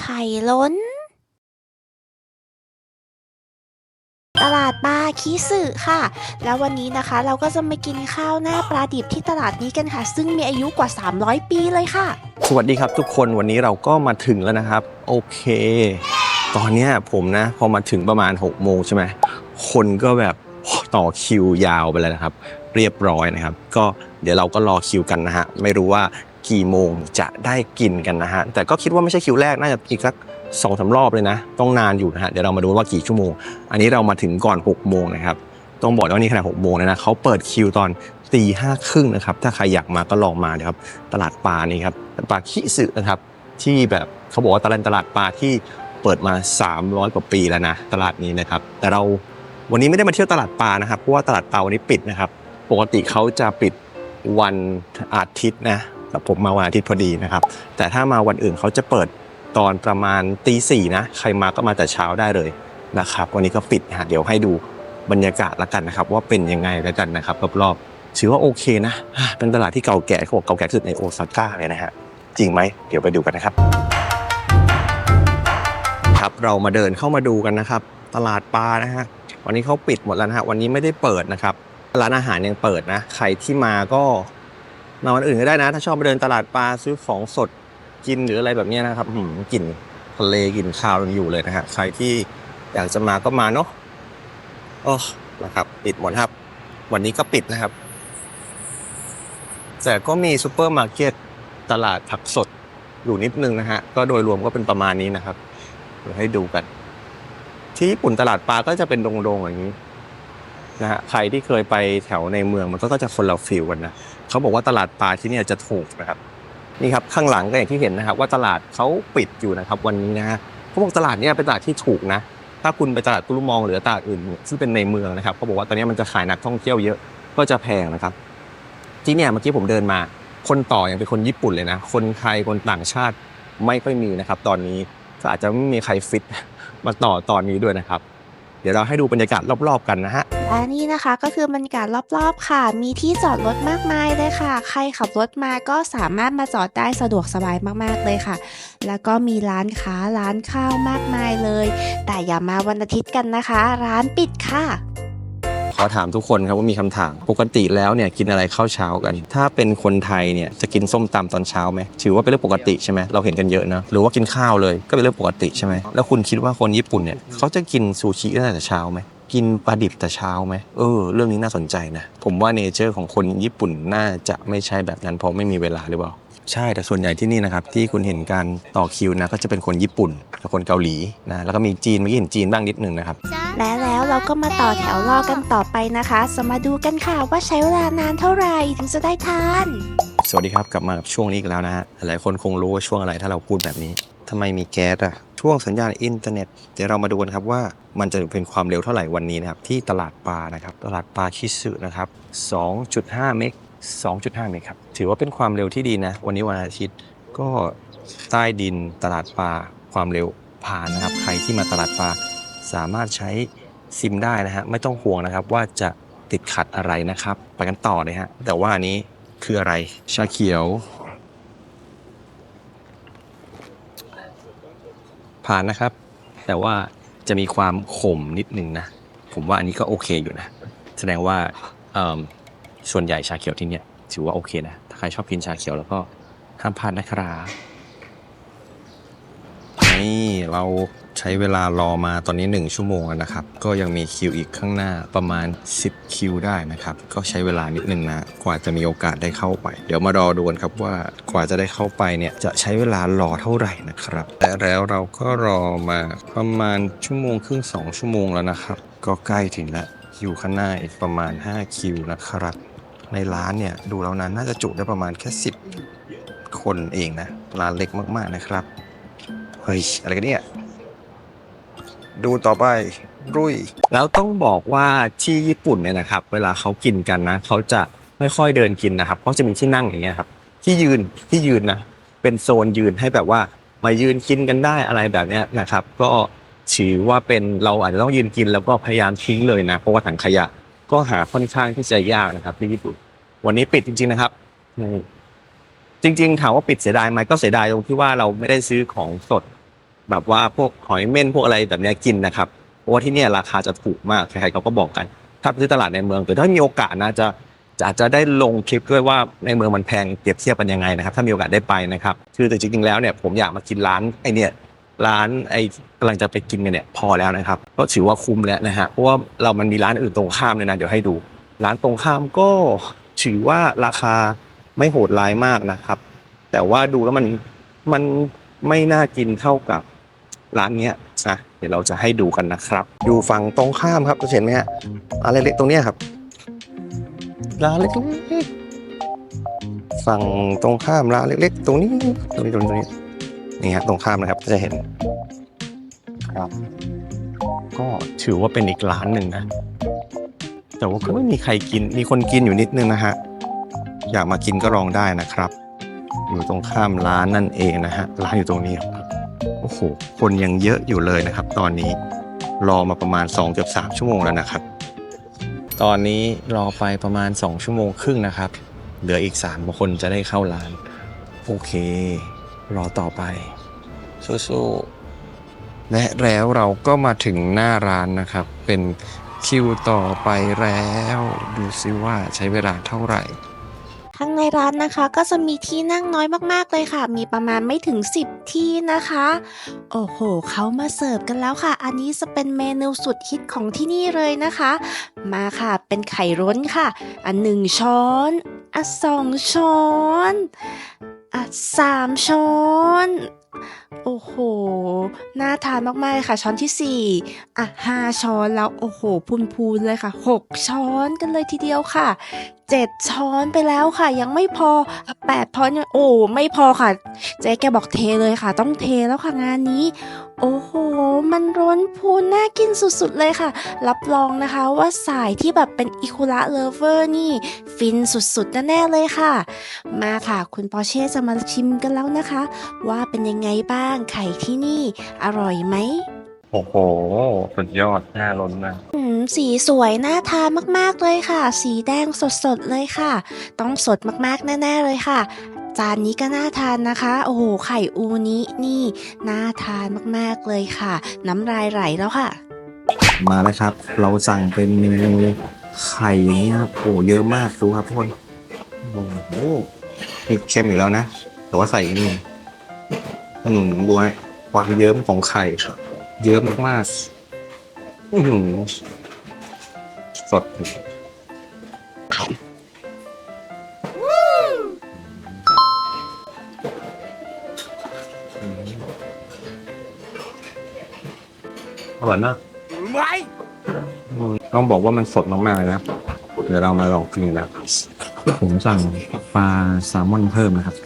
ไข่ล้น ตลาดปลาคิสึค่ะ แล้ววันนี้นะคะเราก็จะมากินข้าวหน้าปลาดิบที่ตลาดนี้กันค่ะ ซึ่งมีอายุกว่า 300 ปีเลยค่ะ สวัสดีครับทุกคนวันนี้เราก็มาถึงแล้วนะครับ โอเค ตอนเนี้ยผมนะ พอมาถึงประมาณ6โมงใช่ไหมคนก็แบบต่อคิวยาวไปเลยนะครับ เรียบร้อยนะครับ ก็เดี๋ยวเราก็รอคิวกันนะฮะ ไม่รู้ว่า กี่โมงจะได้กินกันนะฮะ แต่ก็คิดว่าไม่ใช่คิวแรก น่าจะอีกสักสองสารอบเลยนะ ต้องนานอยู่นะฮะ เดี๋ยวเรามาดูว่ากี่ชั่วโมง อันนี้เรามาถึงก่อน6โมงนะครับ ต้องบอกว่านี่ขนาด6โมงเลยนะเขาเปิดคิวตอนตีห้าครึ่งนะครับ ถ้าใครอยากมาก็ลองมานะครับ ตลาดปลานี่ครับตลาดปลาคิสึนะครับ ที่แบบเขาบอกว่าตลาดตลาดปลาที่เปิดมา 300 กว่าปีแล้วนะ ตลาดนี้นะครับ แต่เราวันนี้ไม่ได้มาเที่ยวตลาดปลานะครับ เพราะว่าตลาดปลาวันนี้ปิดนะครับ ปกติเขาจะปิดวันอาทิตย์นะ แต่ผมมาวันอาทิตย์พอดีนะครับ แต่ถ้ามาวันอื่นเขาจะเปิดตอนประมาณตีสี่นะ ใครมาก็มาแต่เช้าได้เลยนะครับ วันนี้ก็ปิดฮะเดี๋ยวให้ดูบรรยากาศล้วกันนะครับ ว่าเป็นยังไงล้วกันนะครับรอบๆถือว่าโอเคนะอะเป็นตลาดที่เก่าแก่เขาบอกเก่าแก่ที่สุดในโอซาก้าเลยนะฮะจริงไหมเดี๋ยวไปดูกันนะครับ ครับเรามาเดินเข้ามาดูกันนะครับ ตลาดปลานะฮะวันนี้เขาปิดหมดแล้วนะฮะวันนี้ไม่ได้เปิดนะครับร้านอาหารยังเปิดนะ ใครที่มาก็ มาวันอื่นก็ได้นะ ถ้าชอบมาเดินตลาดปลาซื้อของสดกินหรืออะไรแบบนี้นะครับกลิ่นทะเลกลิ่นข้าวยังอยู่เลยนะฮะใครที่อยากจะมาก็มาเนาะโอ้นะครับ ปิดหมดครับ วันนี้ก็ปิดนะครับ แต่ก็มีซูเปอร์มาร์เก็ตตลาดผักสดอยู่นิดนึงนะฮะ ก็โดยรวมก็เป็นประมาณนี้นะครับเดี๋ยวให้ดูกัน ที่ญี่ปุ่นตลาดปลาก็จะเป็นโดงๆอย่างนี้ นะฮะใครที่เคยไปแถวในเมืองมันก็จะคนละฟิลกันนะเขาบอกว่าตลาดปลาที่นี่จะถูกนะครับนี่ครับข้างหลังก็อย่างที่เห็นนะครับ ว่าตลาดเขาปิดอยู่นะครับ วันนี้นะฮะเขาบอกตลาดนี่ยเป็นตลาดที่ถูกนะถ้าคุณไปตลาดกุลุมองหรือตลาดอื่น ซึ่งเป็นในเมืองนะครับเขาบอกว่าตอนนี้มันจะขายนักท่องเที่ยวเยอะก็จะแพงนะครับ ที่เนี่ยเมื่อกี้ผมเดินมา คนต่อยังเป็นคนญี่ปุ่นเลยนะ คนไทยคนต่างชาติไม่ค่อยมีนะครับ ตอนนี้ก็อาจจะไม่มีใครฟิตมาต่อตอนนี้ด้วยนะครับ เดี๋ยวเราให้ดูบรรยากาศรอบๆกันนะฮะและนี่นะคะก็คือบรรยากาศรอบๆ ค่ะ มีที่จอดรถมากมายเลยค่ะ ใครขับรถมาก็สามารถมาจอดได้สะดวกสบายมากๆเลยค่ะ แล้วก็มีร้านค้าร้านข้าวมากมายเลย แต่อย่ามาวันอาทิตย์กันนะคะ ร้านปิดค่ะ ขอถามทุกคนครับว่ามีคำถาม ปกติแล้วเนี่ยกินอะไรข้าวเช้ากัน ถ้าเป็นคนไทยเนี่ยจะกินส้มตำตอนเช้าไหมถือว่าเป็นเรื่องปกติใช่ไหมเราเห็นกันเยอะนะหรือว่ากินข้าวเลยก็เป็นเรื่องปกติใช่ไหมแล้วคุณคิดว่าคนญี่ปุ่นเนี่ยเขาจะกินซูชิตั้งแต่เช้าไหมกินปลาดิบแต่เช้าไหมเออ เรื่องนี้น่าสนใจนะ ผมว่าเนเจอร์ของคนญี่ปุ่นน่าจะไม่ใช่แบบนั้นเพราะไม่มีเวลาหรือเปล่า ใช่แต่ส่วนใหญ่ที่นี่นะครับที่คุณเห็นการต่อคิวนะก็จะเป็นคนญี่ปุ่นกับคนเกาหลีนะแล้วก็มีจีนเมื่อกี้เห็นจีนบ้างนิดหนึ่งนะครับ และแล้วเราก็มาต่อแถวรอกันต่อไปนะคะจะมาดูกันค่ะว่าใช้เวลานานเท่าไหร่ถึงจะได้ทาน สวัสดีครับกลับมากับช่วงนี้อีกแล้วนะฮะหลายคนคงรู้ว่าช่วงอะไรถ้าเราพูดแบบนี้ทำไมมีแก๊สอะช่วงสัญญาณอินเทอร์เน็ตเดี๋ยวเรามาดูกันครับว่ามันจะเป็นความเร็วเท่าไหร่วันนี้นะครับที่ตลาดปลานะครับตลาดปลาชิสึนะครับ 2.5 เมก 2.5 เมกครับ ถือว่าเป็นความเร็วที่ดีนะ วันนี้วันอาทิตย์ก็ใต้ดินตลาดปลาความเร็วผ่านนะครับ ใครที่มาตลาดปลาสามารถใช้ซิมได้นะฮะ ไม่ต้องห่วงนะครับว่าจะติดขัดอะไรนะครับ ไปกันต่อเลยฮะ แต่ว่าอันนี้คืออะไร ชาเขียว ผ่านนะครับ แต่ว่าจะมีความขมนิดนึงนะ ผมว่าอันนี้ก็โอเคอยู่นะ แสดงว่าเออ ส่วนใหญ่ชาเขียวที่เนี่ยถือว่าโอเคนะ ถ้าใครชอบกินชาเขียวแล้วก็ห้ามพลาดนะครับนี่เราใช้เวลารอมาตอนนี้ 1 ชั่วโมงแล้วนะครับ ก็ยังมีคิวอีกข้างหน้าประมาณ 10 คิวได้นะครับ ก็ใช้เวลานิดนึงนะ กว่าจะมีโอกาสได้เข้าไป เดี๋ยวมารอดูกันครับว่ากว่าจะได้เข้าไปเนี่ยจะใช้เวลารอเท่าไหร่นะครับและแล้วเราก็รอมาประมาณชั่วโมงครึ่ง2ชั่วโมงแล้วนะครับ ก็ใกล้ถึงแล้วอยู่ข้างหน้าอีกประมาณ 5 คิวนะครับ ในร้านเนี่ยดูแล้วนั้นน่าจะจุได้ประมาณแค่ 10 คนเองนะ ร้านเล็กมากๆนะครับ เฮ้ย อะไรกันเนี่ย ดูต่อไปรุยแล้วต้องบอกว่าที่ญี่ปุ่นเนี่ยนะครับ เวลาเขากินกันนะเขาจะไม่ค่อยเดินกินนะครับเขาจะมีที่นั่งอย่างเงี้ยครับ ที่ยืนที่ยืนนะเป็นโซนยืนให้แบบว่ามายืนกินกันได้อะไรแบบเนี้ยนะครับ ก็ถือว่าเป็นเราอาจจะต้องยืนกินแล้วก็พยายามทิ้งเลยนะ เพราะว่าถังขยะ ก็หาค่อนข้างที่จะยากนะครับที่ญี่ปุ่น วันนี้ปิดจริง ๆนะครับจริง ๆ ถามว่าปิดเสียดายไหมก็เสียดายตรงที่ว่าเราไม่ได้ซื้อของสด แบบว่าพวกหอยเม่นพวกอะไรแบบนี้กินนะครับเพราะว่าที่เนี่ยราคาจะถูกมากใครๆเขาก็บอกกัน ถ้าไปซื้อตลาดในเมืองแต่ถ้ามีโอกาสนะจะจะอาจจะได้ลงคลิปด้วยว่าในเมืองมันแพงเปรียบเทียบกันยังไงนะครับ ถ้ามีโอกาสได้ไปนะครับ คือแต่จริงๆแล้วเนี่ยผมอยากมากินร้านไอเนี่ย ร้านไอกำลังจะไปกินกันเนี่ยพอแล้วนะครับ ก็ถือว่าคุ้มแล้วนะฮะเพราะว่าเรามันมีร้านอื่นตรงข้ามเลยนะเดี๋ยวให้ดู ร้านตรงข้ามก็ถือว่าราคาไม่โหดร้ายมากนะครับ แต่ว่าดูแล้วมันมันไม่น่ากินเท่ากับร้านเนี้ยนะเดี๋ยวเราจะให้ดูกันนะครับอยู่ฝั่งตรงข้ามครับจะเห็นไหมฮะร้านเล็กๆตรงเนี้ยครับร้านเล็กๆฝั่งตรงข้ามร้านเล็กๆ ตรงนี้ตรงนี้ตรงนี้ นี้นี่ฮะตรงข้ามนะครับก็จะเห็นครับ ก็ถือว่าเป็นอีกร้านหนึ่งนะ แต่ว่าก็ไม่มีใครกินมีคนกินอยู่นิดนึงนะฮะอยากมากินก็ลองได้นะครับ อยู่ตรงข้ามร้านนั่นเองนะฮะร้านอยู่ตรงนี้ครับโอ้โหคนยังเยอะอยู่เลยนะครับ ตอนนี้รอมาประมาณ2เกือบ3ชั่วโมงแล้วนะครับ ตอนนี้รอไปประมาณ 2 ชั่วโมงครึ่งนะครับ เหลืออีก3คนจะได้เข้าร้าน โอเค รอต่อไปสู้ๆและแล้วเราก็มาถึงหน้าร้านนะครับ เป็นคิวต่อไปแล้ว ดูซิว่าใช้เวลาเท่าไหร่ข้างในร้านนะคะก็จะมีที่นั่งน้อยมากๆเลยค่ะ มีประมาณไม่ถึง 10 ที่นะคะ โอ้โหเขามาเสิร์ฟกันแล้วค่ะ อันนี้จะเป็นเมนูสุดฮิตของที่นี่เลยนะคะ มาค่ะเป็นไข่ร้นค่ะ อันหนึ่งช้อนอะสองช้อน อะสามช้อน โอ้โห น่าทานมากๆเลยค่ะ ช้อนที่สี่อะห้าช้อนแล้ว โอ้โห พูนๆเลยค่ะหกช้อนกันเลยทีเดียวค่ะ เจ็ดช้อนไปแล้วค่ะ ยังไม่พอแปดช้อนยังโอ้ไม่พอค่ะ เจ๊แกบอกเทเลยค่ะ ต้องเทแล้วค่ะงานนี้ โอ้โห มันร้นพูนน่ากินสุดๆเลยค่ะ รับรองนะคะว่าสายที่แบบเป็นอิคุระเลเวอร์นี่ ฟินสุดๆแน่ๆเลยค่ะ มาค่ะ คุณปอเช่จะมาชิมกันแล้วนะคะ ว่าเป็นยังไงบ้างไข่ที่นี่ อร่อยไหม โอ้โห สุดยอดน่าล้นมากอืมสีสวยน่าทานมากๆเลยค่ะ สีแดงสดๆเลยค่ะ ต้องสดมากๆแน่ๆเลยค่ะ จานนี้ก็น่าทานนะคะ โอ้โห ไข่อูนี้นี่น่าทานมากๆเลยค่ะ น้ำลายไหลแล้วค่ะ มาแล้วครับ เราสั่งเป็นเมนูไข่อย่างนี้ครับโอ้เยอะมากดูครับทุกคนโอ้โหนี่เค็มอยู่แล้วนะ แต่ว่าใส่นี่ขนมบัวความเยิ้มของไข่ เยอะมากๆอือหือสดอร่อยมากอืมต้องบอกว่ามันสดมากๆเลยนะ เดี๋ยวเรามาลองกินนะผมสั่งปลาแซลมอนเพิ่มนะครับ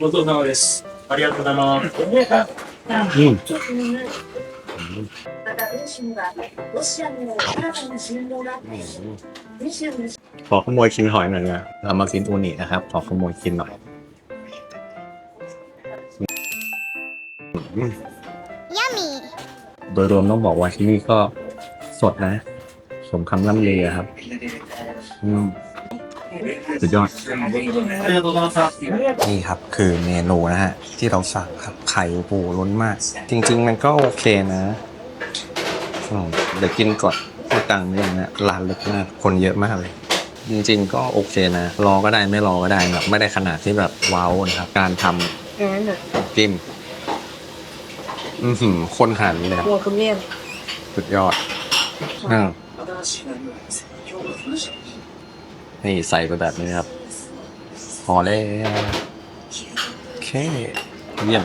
ごちそうさまです。ありがとうございます。 อืม また文春はロシアによる新たな侵攻があって22 ขอขโมยชิ้นหอยหน่อยนะเรามากินอูนินะครับ ขอขโมยกินหน่อยอืมโดยรวมต้องบอกว่าที่นี่ก็สดนะ สมคำล่ำลือครับ อืม สุดยอด นี่ครับคือเมนูนะฮะ ที่เราสั่งครับไข่ปูล้นมาก จริง ๆ มันก็โอเคนะเดี๋ยวกินก่อนพูดตังค์นี่นะร้านเล็กมากคนเยอะมากเลย จริง ๆ ก็โอเคนะรอก็ได้ไม่รอก็ได้แบบไม่ได้ขนาดที่แบบว้าวนะครับ การทำจิ้มอือหือคนขันเลยหัวคั่วเมียนสุดยอดอ่า นี่ใส่ไปแบบนี้ครับพอแล้วโอเคเยี่ยม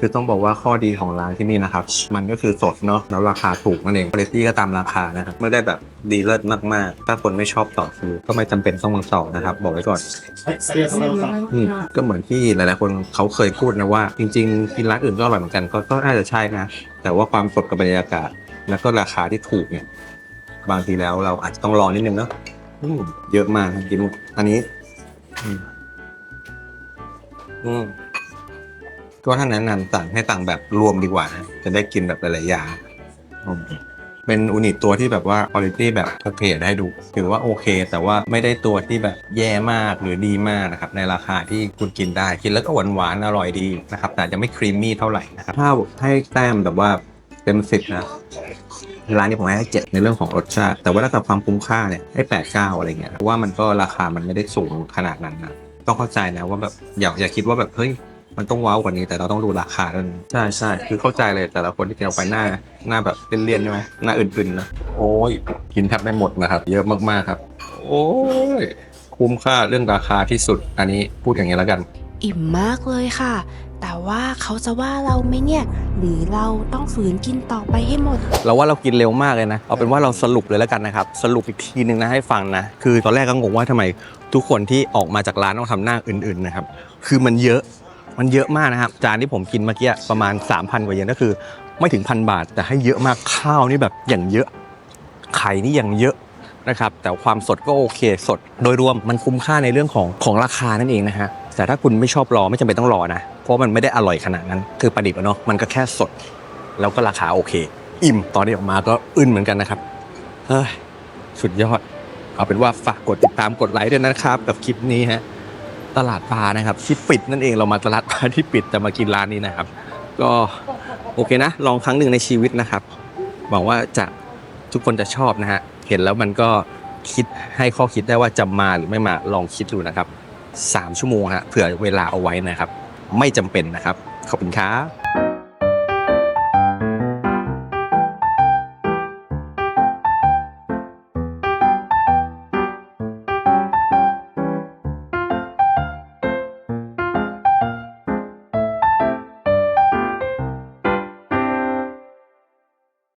คือต้องบอกว่าข้อดีของร้านที่นี่นะครับ มันก็คือสดเนาะแล้วราคาถูกนั่นเองคุณภาพก็ตามราคานะครับไม่ได้แบบดีเลิศมากๆ ถ้าคนไม่ชอบต่อคิวก็ไม่จำเป็นต้องมาต่อนะครับ บอกไว้ก่อนก็เหมือนที่หลายๆ คนเขาเคยพูดนะว่า จริงๆกินร้านอื่นก็อร่อยเหมือนกันก็ก็น่าจะใช่นะ แต่ว่าความสดกับบรรยากาศ แล้วก็ราคาที่ถูกเนี่ย บางทีแล้วเราอาจจะต้องรอนิดนึงเนาะเยอะมากครับกินอันนี้ อืมอืม ก็ถ้าแนะนำสั่งให้สั่งแบบรวมดีกว่านะจะได้กินแบบหลายๆอย่างอืมเป็นอุนิตตัวที่แบบว่าคุณภาพแบบโอเคได้ดูถือว่าโอเค แต่ว่าไม่ได้ตัวที่แบบแย่มากหรือดีมากนะครับในราคาที่คุณกินได้กินแล้วก็หวานหวานๆอร่อยดีนะครับแต่จะไม่ครีมมี่เท่าไหร่นะครับถ้าให้แต้มแบบว่าเต็มสิบนะ ร้านนี้ผมให้เจ็ดในเรื่องของรสชาติ แต่ว่าถ้ากับความคุ้มค่าเนี่ยให้แปดเก้าอะไรเงี้ยเพราะว่ามันก็ราคามันไม่ได้สูงขนาดนั้นนะต้องเข้าใจนะว่าแบบอย่าอย่าคิดว่าแบบเฮ้ย มันต้องว้าวกว่านี้แต่เราต้องดูราคาด้วยนะใช่ใช่คือเข้าใจเลยแต่ละคนที่กินออกไปหน้าหน้าแบบเลี่ยนๆใช่ไหมหน้าอื่นๆนะโอ้ยกินแทบไม่หมดนะครับ เยอะมากๆครับ โอ้ยคุ้มค่าเรื่องราคาที่สุด อันนี้พูดอย่างนี้แล้วกัน อิ่มมากเลยค่ะ แต่ว่าเขาจะว่าเราไหมเนี่ย หรือเราต้องฝืนกินต่อไปให้หมด เราว่าเรากินเร็วมากเลยนะ เอาเป็นว่าเราสรุปเลยแล้วกันนะครับ สรุปอีกทีหนึ่งนะให้ฟังนะ คือตอนแรกก็งงว่าทำไมทุกคนที่ออกมาจากร้านต้องทำหน้าอื่นๆนะครับ คือมันเยอะ มันเยอะมากนะครับจานที่ผมกินเมื่อกี้ประมาณ 3,000 กว่าเยนก็คือ ไม่ถึงพันบาท แต่ให้เยอะมากข้าวนี่แบบอย่างเยอะ ไข่นี่อย่างเยอะนะครับ แต่ความสดก็โอเคสด โดยรวมมันคุ้มค่าในเรื่องของของราคานั่นเองนะฮะแต่ถ้าคุณไม่ชอบรอไม่จำเป็นต้องรอนะ เพราะมันไม่ได้อร่อยขนาดนั้น คือประดิบเนาะมันก็แค่สด แล้วก็ราคาโอเค อิ่มตอนนี้ออกมาก็อึนเหมือนกันนะครับเฮ้ยสุดยอด เอาเป็นว่าฝากกดติดตามกดไลค์ด้วยนะครับ กับคลิปนี้ฮะ ตลาดปลานะครับที่ปิดนั่นเองเรามาตลาดปลาที่ปิดแต่มากินร้านนี้นะครับ ก็โอเคนะ ลองครั้งหนึ่งในชีวิตนะครับหวังว่าจะทุกคนจะชอบนะฮะเห็นแล้วมันก็คิดให้ข้อคิดได้ว่าจะมาหรือไม่มาลองคิดดูนะครับสามชั่วโมงฮะเผื่อเวลาเอาไว้นะครับ ไม่จำเป็นนะครับขอบคุณครับ